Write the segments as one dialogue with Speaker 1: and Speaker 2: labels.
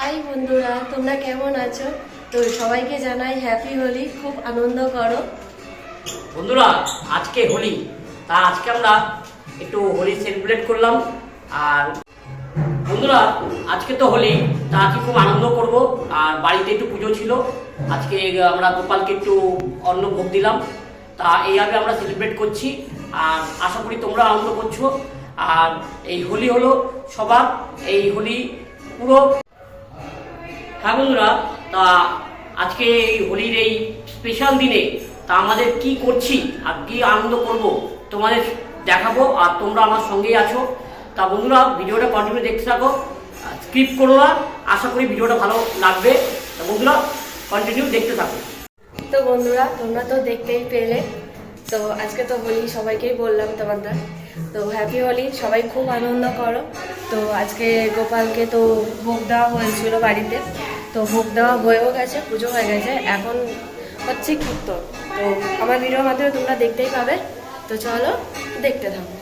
Speaker 1: High বন্ধুরা, তোমরা কেমন আছো? তো সবাইকে জানাই হ্যাপি হোলি খুব আনন্দ করো।
Speaker 2: বন্ধুরা, আজকে হোলি। তা আজকে আমরা একটু হোলি সেলিব্রেট করলাম। আর বন্ধুরা, আজকে তো হোলি, তা আজকে খুব আনন্দ করব। আর বাড়িতে একটু পুজো ছিল। আজকে আমরা গোপালকে একটু অন্ন ভোগ দিলাম। তা এইভাবে আমরা সেলিব্রেট করছি। আর আশা করি তোমরা আনন্দ করছ। আর এই হোলি হলো সবার, এই হোলি পুরো হ্যাঁ বন্ধুরা, তা আজকে এই হোলির এই স্পেশাল দিনে তা আমাদের কি করছি আর কি আনন্দ করব তোমাদের দেখাবো আর তোমরা আমার সঙ্গেই আছো। তা বন্ধুরা, ভিডিওটা কন্টিনিউ দেখতে থাকো স্কিপ করো না। আশা করি ভিডিওটা ভালো লাগবে। তা বন্ধুরা কন্টিনিউ দেখতে থাকো।
Speaker 1: তো বন্ধুরা, তোমরা তো দেখতেই পেলে। তো আজকে তো হোলি সবাইকেই বললাম তোমাদের। তো হ্যাপি হোলি, সবাই খুব আনন্দ করো। তো আজকে গোপালকে তো ভোগ দেওয়া হয়েছিল বাড়িতে। তো ভোগ দেওয়া হয়েও গেছে, পুজো হয়ে গেছে, এখন হচ্ছে কীর্তন। তো আমার ভিডিওর মাধ্যমে তোমরা দেখতেই পাবে। তো চলো দেখতে থাকো।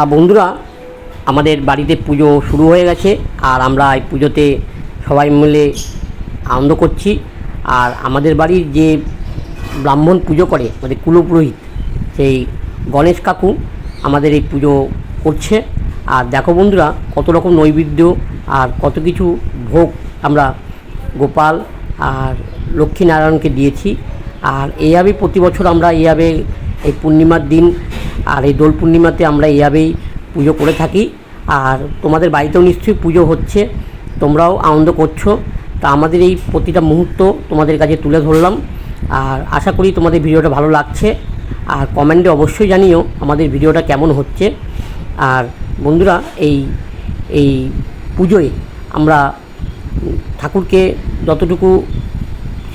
Speaker 2: তা বন্ধুরা, আমাদের বাড়িতে পুজো শুরু হয়ে গেছে আর আমরা এই পুজোতে সবাই মিলে আনন্দ করছি। আর আমাদের বাড়ির যে ব্রাহ্মণ পুজো করে, আমাদের কুলপুরোহিত সেই গণেশ কাকু আমাদের এই পুজো করছে। আর দেখো বন্ধুরা, কত রকম নৈবেদ্য আর কত কিছু ভোগ আমরা গোপাল আর লক্ষ্মীনারায়ণকে দিয়েছি। আর এইভাবেই প্রতি বছর আমরা এইভাবে এই পূর্ণিমার দিন আর এই দোল পূর্ণিমাতে আমরা এইভাবেই পুজো করে থাকি। আর তোমাদের বাড়িতেও নিশ্চয়ই পুজো হচ্ছে। তোমরাও আনন্দ করছ। তা আমাদের এই প্রতিটা মুহূর্ত তোমাদের কাছে তুলে ধরলাম। আর আশা করি তোমাদের ভিডিওটা ভালো লাগছে। আর কমেন্টে অবশ্যই জানিও আমাদের ভিডিওটা কেমন হচ্ছে। আর বন্ধুরা, এই এই পুজোয় আমরা ঠাকুরকে যতটুকু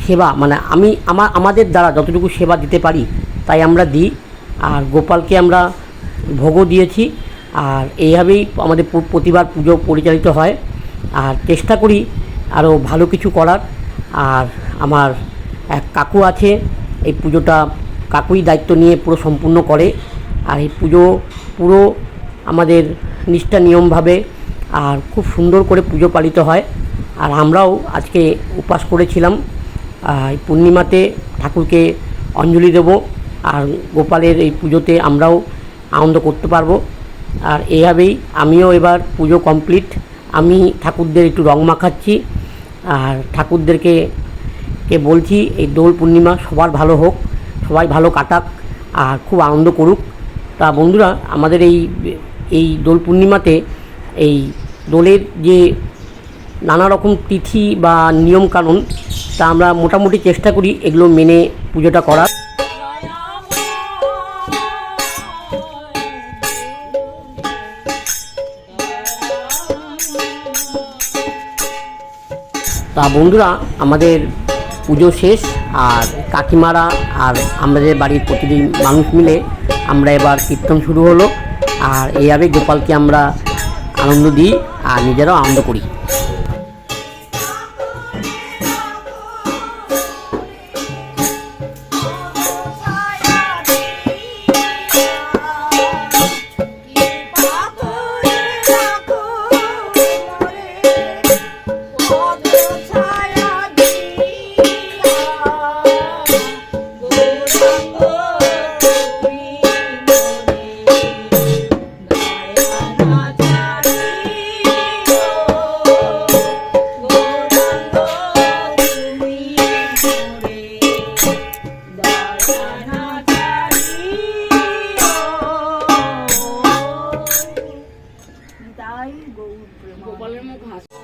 Speaker 2: সেবা মানে আমি আমার আমাদের দ্বারা যতটুকু সেবা দিতে পারি তাই আমরা দিই। আর গোপালকে আমরা ভোগও দিয়েছি। আর এইভাবেই আমাদের প্রতিবার পুজো পরিচালিত হয়। আর চেষ্টা করি আরও ভালো কিছু করার। আর আমার এক কাকু আছে, এই পুজোটা কাকুই দায়িত্ব নিয়ে পুরো সম্পূর্ণ করে। আর এই পুজো পুরো আমাদের নিষ্ঠা নিয়মভাবে আর খুব সুন্দর করে পুজো পালিত হয়। আর আমরাও আজকে উপাস করেছিলাম। এই পূর্ণিমাতে ঠাকুরকে অঞ্জলি দেব। আর গোপালের এই পুজোতে আমরাও আনন্দ করতে পারব। আর এইভাবেই আমিও এবার পুজো কমপ্লিট। আমি ঠাকুরদের একটু রং মাখাচ্ছি। আর ঠাকুরদেরকে, কে বলছি, এই দোল পূর্ণিমা সবার ভালো হোক, সবাই ভালো কাটাক আর খুব আনন্দ করুক। তা বন্ধুরা, আমাদের এই এই দোল পূর্ণিমাতে এই দোলের যে নানা রকম তিথি বা নিয়মকানুন, তা আমরা মোটামুটি চেষ্টা করি এগুলো মেনে পুজোটা করার। তা বন্ধুরা, আমাদের পুজো শেষ আর কাকিমারা আর আমাদের বাড়ির প্রতিটি মানুষ মিলে আমরা এবার কীর্তন শুরু হলো। আর এইভাবে গোপালকে আমরা আনন্দ দিই আর নিজেরাও আনন্দ করি।
Speaker 3: গোপালের মুখ
Speaker 4: হাসি।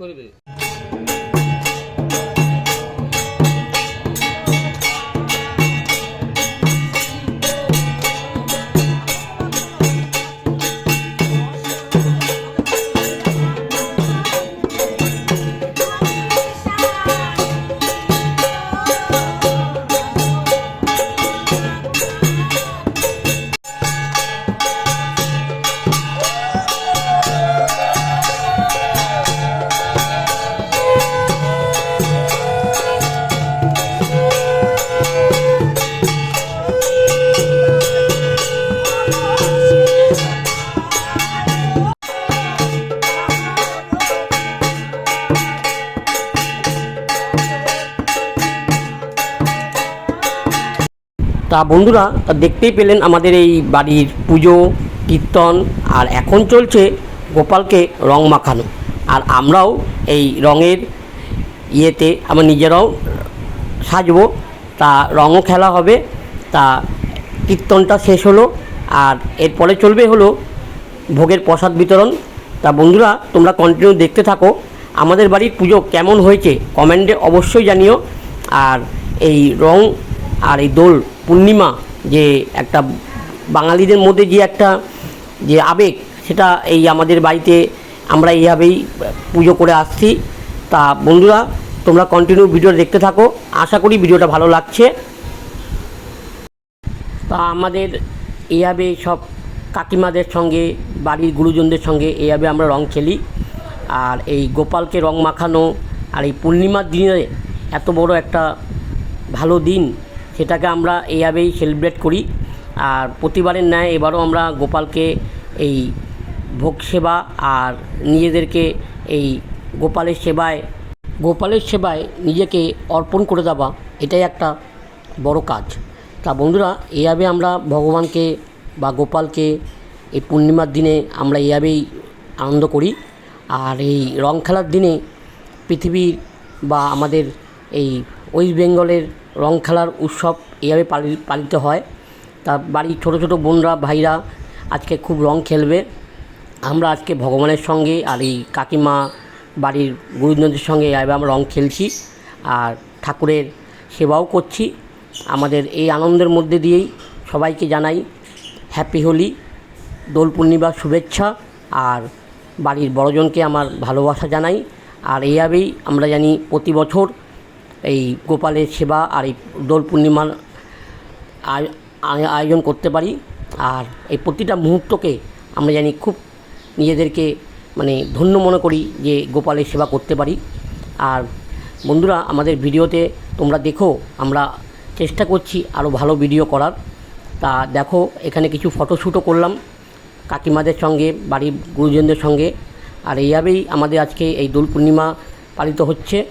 Speaker 4: করবে। তা বন্ধুরা, তা দেখতেই পেলেন আমাদের এই বাড়ির পুজো, কীর্তন, আর এখন চলছে গোপালকে রং মাখানো। আর আমরাও এই রঙের ইয়েতে আমরা নিজেরাও সাজবো। তা রঙও খেলা হবে, তা কীর্তনটা শেষ হলো, আর এরপরে চলবে হলো ভোগের প্রসাদ বিতরণ। তা বন্ধুরা, তোমরা কন্টিনিউ দেখতে থাকো, আমাদের বাড়ির পুজো কেমন হয়েছে, কমেন্টে অবশ্যই জানিও। আর এই রং আর এই দোল পূর্ণিমা যে একটা বাঙালিদের মধ্যে যে একটা যে আবেগ, সেটা এই আমাদের বাড়িতে আমরা এইভাবেই পুজো করে আসছি। তা বন্ধুরা, তোমরা কন্টিনিউ ভিডিও দেখতে থাকো। আশা করি ভিডিওটা ভালো লাগছে। তা আমাদের এইভাবে সব কাকিমাদের সঙ্গে, বাড়ির গুরুজনদের সঙ্গে এইভাবে আমরা রং খেলি। আর এই গোপালকে রং মাখানো, আর এই পূর্ণিমার দিনে এত বড় একটা ভালো দিন সেটাকে আমরা এইভাবেই সেলিব্রেট করি। আর প্রতিবারের ন্যায় এবারও আমরা গোপালকে এই ভোগ সেবা আর নিজেদেরকে এই গোপালের সেবায় গোপালের সেবায় নিজেকে অর্পণ করে দেওয়া, এটাই একটা বড় কাজ। তা বন্ধুরা এইভাবে আমরা ভগবানকে বা গোপালকে এই পূর্ণিমার দিনে আমরা এইভাবেই আনন্দ করি। আর এই রং খেলার দিনে পৃথিবীর বা আমাদের
Speaker 2: এই ওয়েস্ট বেঙ্গলের রং খেলার উৎসব এইভাবে পালিত হয়। তা বাড়ির ছোটো ছোটো বোনরা, ভাইরা আজকে খুব রং খেলবে। আমরা আজকে ভগবানের সঙ্গে আর এই কাকিমা বাড়ির গুরুজনদের সঙ্গে এইভাবে আমরা রং খেলছি আর ঠাকুরের সেবাও করছি। আমাদের এই আনন্দের মধ্যে দিয়েই সবাইকে জানাই হ্যাপি হোলি, দোল পূর্ণিমার শুভেচ্ছা আর বাড়ির বড়জনকে আমার ভালোবাসা জানাই। আর এইভাবেই আমরা জানি প্রতি বছর এই গোপালের সেবা আর এই দোল পূর্ণিমার আয়- আয়- আয়োজন করতে পারি। আর এই প্রতিটা মুহূর্তকে আমরা জানি খুব নিজেদেরকে মানে ধন্য মনে করি যে গোপালের সেবা করতে পারি। আর বন্ধুরা, আমাদের ভিডিওতে তোমরা দেখো, আমরা চেষ্টা করছি আরও ভালো ভিডিও করার। তা দেখো, এখানে কিছু ফটোশ্যুটও করলাম কাকিমাদের সঙ্গে, বাড়ির গুরুজনদের সঙ্গে। আর এইভাবেই আমাদের আজকে এই দোল পূর্ণিমা পালিত হচ্ছে।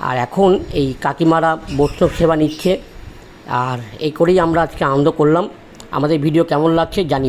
Speaker 2: আর এখন এই কাকিমারা বৈষ্ণব সেবা নিচ্ছে। আর এই করেই আমরা আজকে আনন্দ করলাম। আমাদের ভিডিও কেমন লাগছে জানি